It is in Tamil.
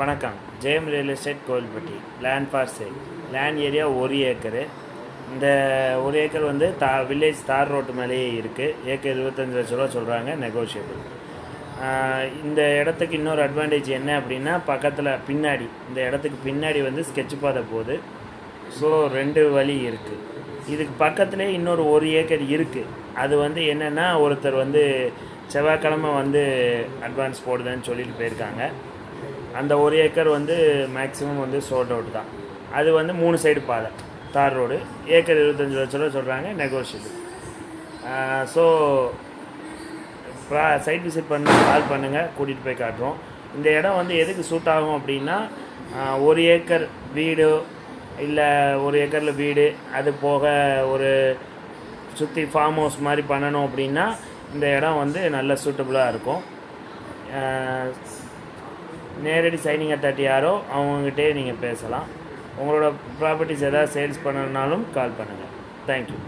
வணக்கம். Jayam real estate Kovilpatti. Land for sale land area ஒரு ஏக்கரு. இந்த ஒரு ஏக்கர் வந்து தா வில்லேஜ் தார் ரோட்டு மேலேயே இருக்குது ஏக்கர் இருபத்தஞ்சு லட்ச ரூபா சொல்கிறாங்க நெகோஷியபிள் இந்த இடத்துக்கு இன்னொரு அட்வான்டேஜ் என்ன அப்படின்னா பக்கத்தில் பின்னாடி இந்த இடத்துக்கு பின்னாடி வந்து ஸ்கெட்ச் பாதை போகுது. ஸோ ரெண்டு வழி இருக்குது இதுக்கு பக்கத்துலேயே இன்னொரு ஒரு ஏக்கர் இருக்குது அது வந்து என்னென்னா ஒருத்தர் வந்து செவ்வாய்க்கிழமை வந்து அட்வான்ஸ் போடுதுன்னு சொல்லிட்டு போயிருக்காங்க. அந்த ஒரு ஏக்கர் வந்து மேக்ஸிமம் வந்து சோல்ட் அவுட் தான். அது வந்து மூணு சைடு பாதை. தார் ரோடு. ஏக்கர் இருபத்தஞ்சி லட்ச ரூபா சொல்கிறாங்க நெகோஷியபிள் ஸோ சைட் விசிட் பண்ண கால் பண்ணுங்கள் கூட்டிகிட்டு போய் காட்டுறோம். இந்த இடம் வந்து எதுக்கு சூட் ஆகும் அப்படின்னா ஒரு ஏக்கர் வீடு இல்லை ஒரு ஏக்கரில் வீடு அது போக ஒரு சுற்றி ஃபார்ம் ஹவுஸ் மாதிரி பண்ணணும் அப்படின்னா இந்த இடம் வந்து நல்ல சூட்டபுளாக இருக்கும். நேரடி சைனிங் அத்தாட்டி யாரோ அவங்ககிட்டே நீங்கள் பேசலாம். உங்களோட ப்ராப்பர்ட்டிஸ் எதாவது சேல்ஸ் பண்ணணுன்னாலும் கால் பண்ணுங்கள் தேங்க்யூ